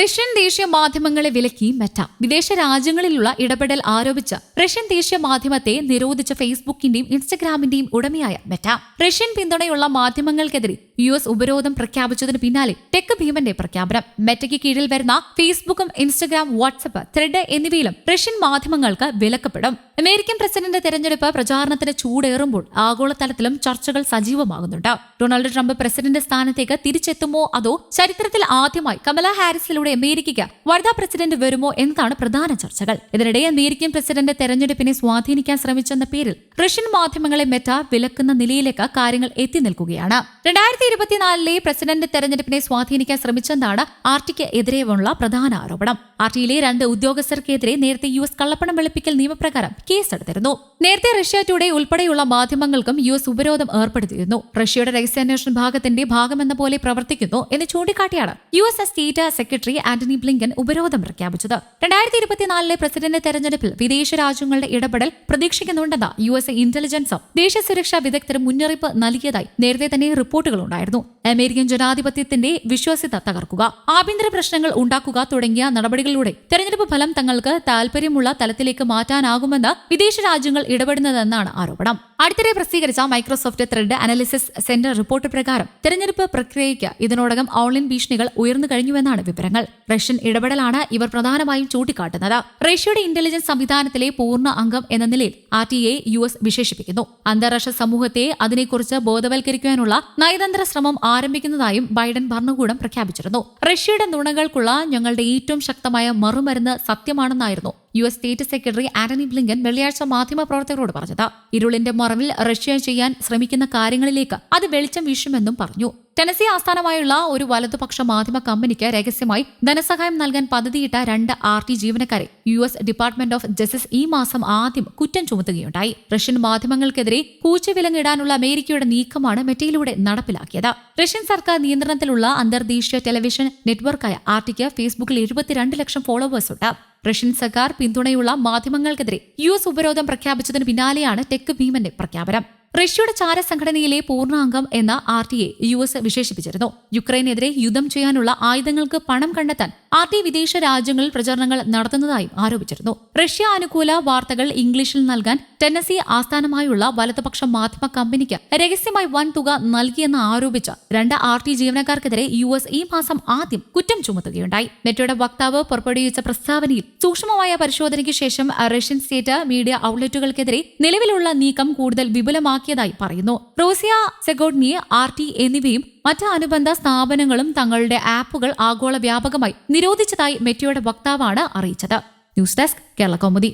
Russian ദേശീയ മാധ്യമങ്ങളെ വിലക്കി മെറ്റ. വിദേശ രാജ്യങ്ങളിലുള്ള ഇടപെടൽ ആരോപിച്ച് റഷ്യൻ ദേശീയ മാധ്യമത്തെ നിരോധിച്ച ഫേസ്ബുക്കിന്റെയും ഇൻസ്റ്റഗ്രാമിന്റെയും ഉടമയായ മെറ്റ. റഷ്യൻ പിന്തുണയുള്ള മാധ്യമങ്ങൾക്കെതിരെ യു എസ് ഉപരോധം പ്രഖ്യാപിച്ചതിന് പിന്നാലെ ടെക് ഭീമന്റെ പ്രഖ്യാപനം. മെറ്റയ്ക്ക് കീഴിൽ വരുന്ന ഫേസ്ബുക്കും ഇൻസ്റ്റഗ്രാം വാട്സപ്പ് ത്രെഡ് എന്നിവയിലും റഷ്യൻ മാധ്യമങ്ങൾക്ക് വിലക്കപ്പെടും. അമേരിക്കൻ പ്രസിഡന്റ് തെരഞ്ഞെടുപ്പ് പ്രചാരണത്തിന് ചൂടേറുമ്പോൾ ആഗോളതലത്തിലും ചർച്ചകൾ സജീവമാകുന്നുണ്ട്. ഡൊണാൾഡ് ട്രംപ് പ്രസിഡന്റ് സ്ഥാനത്തേക്ക് തിരിച്ചെത്തുമോ അതോ ചരിത്രത്തിൽ ആദ്യമായി കമല ഹാരിസിലൂടെ അമേരിക്കയ്ക്ക് വനിതാ പ്രസിഡന്റ് വരുമോ എന്നതാണ് പ്രധാന ചർച്ചകൾ. ഇതിനിടെ അമേരിക്കൻ പ്രസിഡന്റ് തെരഞ്ഞെടുപ്പിനെ സ്വാധീനിക്കാൻ ശ്രമിച്ചെന്ന പേരിൽ റഷ്യൻ മാധ്യമങ്ങളെ മെറ്റ വിലക്കുന്ന നിലയിലേക്ക് കാര്യങ്ങൾ എത്തി നിൽക്കുകയാണ്. രണ്ടായിരത്തി ഇരുപത്തിനാലിലെ പ്രസിഡന്റ് തെരഞ്ഞെടുപ്പിനെ സ്വാധീനിക്കാൻ ശ്രമിച്ചെന്നാണ് ആർട്ടിക്ക് എതിരെയുള്ള പ്രധാന ആരോപണം. ആർട്ടിയിലെ രണ്ട് ഉദ്യോഗസ്ഥർക്കെതിരെ നേരത്തെ യു എസ് കള്ളപ്പണം വെളുപ്പിക്കൽ നിയമപ്രകാരം കേസെടുത്തിരുന്നു. നേരത്തെ റഷ്യ ടുഡേ ഉൾപ്പെടെയുള്ള മാധ്യമങ്ങൾക്കും യു എസ് ഉപരോധം ഏർപ്പെടുത്തിയിരുന്നു. റഷ്യയുടെ രഹസ്യാന്വേഷണ ഭാഗത്തിന്റെ ഭാഗമെന്ന പോലെ പ്രവർത്തിക്കുന്നു എന്ന് ചൂണ്ടിക്കാട്ടിയാണ് U S state secretary Antony Blinken ഉപരോധം പ്രഖ്യാപിച്ചത്. രണ്ടായിരത്തി ഇരുപത്തിനാലിലെ പ്രസിഡന്റ് തെരഞ്ഞെടുപ്പിൽ വിദേശ രാജ്യങ്ങളുടെ ഇടപെടൽ പ്രതീക്ഷിക്കുന്നുണ്ടെന്ന് യു എസ് ഇന്റലിജൻസും ദേശീയ സുരക്ഷാ വിദഗ്ധരും മുന്നറിയിപ്പ് നൽകിയതായി നേരത്തെ തന്നെ റിപ്പോർട്ടുകളുണ്ടായിരുന്നു അമേരിക്കൻ ജനാധിപത്യത്തിന്റെ വിശ്വാസ്യത തകർക്കുക ആഭ്യന്തര പ്രശ്നങ്ങൾ ഉണ്ടാക്കുക തുടങ്ങിയ നടപടികളിലൂടെ തെരഞ്ഞെടുപ്പ് ഫലം തങ്ങൾക്ക് താൽപര്യമുള്ള തലത്തിലേക്ക് മാറ്റാനാകുമെന്ന് വിദേശ രാജ്യങ്ങൾ ഇടപെടുന്നതെന്നാണ് ആരോപണം. അടുത്തിടെ പ്രസിദ്ധീകരിച്ച Microsoft threat analysis centre report പ്രകാരം തെരഞ്ഞെടുപ്പ് പ്രക്രിയയ്ക്ക് ഇതിനോടകം ഓൺലൈൻ ഭീഷണികൾ ഉയർന്നു കഴിഞ്ഞുവെന്നാണ് വിവരങ്ങൾ. റഷ്യൻ ഇടപെടലാണ് ഇവർ പ്രധാനമായും ചൂണ്ടിക്കാട്ടുന്നത്. റഷ്യയുടെ ഇന്റലിജൻസ് സംവിധാനത്തിലെ പൂർണ അംഗം എന്ന നിലയിൽ ആർ ടി എ യു എസ് വിശേഷിപ്പിക്കുന്നു. അന്താരാഷ്ട്ര സമൂഹത്തെ അതിനെക്കുറിച്ച് ബോധവൽക്കരിക്കാനുള്ള നയതന്ത്ര ശ്രമം ആരംഭിക്കുന്നതായും ബൈഡൻ ഭരണകൂടം പ്രഖ്യാപിച്ചിരുന്നു. റഷ്യയുടെ നുണകൾക്കുള്ള ഞങ്ങളുടെ ഏറ്റവും ശക്തമായ മറുമരുന്ന് സത്യമാണെന്നായിരുന്നു U S state secretary Antony Blinken വെള്ളിയാഴ്ച മാധ്യമപ്രവർത്തകരോട് പറഞ്ഞത്. ഇരുളിന്റെ മറവിൽ റഷ്യ ചെയ്യാൻ ശ്രമിക്കുന്ന കാര്യങ്ങളിലേക്ക് അത് വെളിച്ചം വീശുമെന്നും പറഞ്ഞു. ടെനസി ആസ്ഥാനമായുള്ള ഒരു വലതുപക്ഷ മാധ്യമ കമ്പനിക്ക് രഹസ്യമായി ധനസഹായം നൽകാൻ പദ്ധതിയിട്ട രണ്ട് ആർ ടി ജീവനക്കാരെ U S department of justice ഈ മാസം ആദ്യം കുറ്റം ചുമത്തുകയുണ്ടായി. റഷ്യൻ മാധ്യമങ്ങൾക്കെതിരെ കൂച്ചവിലങ്ങിടാനുള്ള അമേരിക്കയുടെ നീക്കമാണ് മെറ്റയിലൂടെ നടപ്പിലാക്കിയത്. റഷ്യൻ സർക്കാർ നിയന്ത്രണത്തിലുള്ള അന്തർദേശീയ ടെലിവിഷൻ നെറ്റ്വർക്കായ ആർട്ടിക്ക് ഫേസ്ബുക്കിൽ എഴുപത്തിരണ്ട് ലക്ഷം ഫോളോവേഴ്സ് ഉണ്ട്. റഷ്യൻ സർക്കാർ പിന്തുണയുള്ള മാധ്യമങ്ങൾക്കെതിരെ യു എസ് ഉപരോധം പ്രഖ്യാപിച്ചതിന് പിന്നാലെയാണ് ടെക് ഭീമന്റെ പ്രഖ്യാപനം. റഷ്യയുടെ ചാരസംഘടനയിലെ പൂർണാംഗം എന്ന ആർ ടി എ യു എസ് വിശേഷിപ്പിച്ചിരുന്നു. യുക്രൈനെതിരെ യുദ്ധം ചെയ്യാനുള്ള ആയുധങ്ങൾക്ക് പണം കണ്ടെത്താൻ ആർ ടി വിദേശ രാജ്യങ്ങളിൽ പ്രചരണങ്ങൾ നടത്തുന്നതായും ആരോപിച്ചിരുന്നു. റഷ്യ അനുകൂല വാർത്തകൾ ഇംഗ്ലീഷിൽ നൽകാൻ ടെന്നസി ആസ്ഥാനമായുള്ള വലതുപക്ഷ മാധ്യമ കമ്പനിക്ക് രഹസ്യമായി വൻ തുക നൽകിയെന്ന് ആരോപിച്ച രണ്ട് ആർ ടി ജീവനക്കാർക്കെതിരെ യു എസ് ഈ മാസം ആദ്യം കുറ്റം ചുമത്തുകയുണ്ടായി. നെറ്റോയുടെ വക്താവ് പുറപ്പെടുവിച്ച പ്രസ്താവനയിൽ സൂക്ഷ്മമായ പരിശോധനയ്ക്ക് ശേഷം റഷ്യൻ സ്റ്റേറ്റ് മീഡിയ ഔട്ട്ലെറ്റുകൾക്കെതിരെ നിലവിലുള്ള നീക്കം കൂടുതൽ വിപുലമാക്കിയതായി പറയുന്നു. റോസിയ സെഗോഡ്നി ആർ ടി എന്നിവയും മറ്റ് അനുബന്ധ സ്ഥാപനങ്ങളും തങ്ങളുടെ ആപ്പുകൾ ആഗോള വ്യാപകമായി നിരോധിച്ചതായി മെറ്റയുടെ വക്താവാണ് അറിയിച്ചത്. News desk Kerala Kaumudi.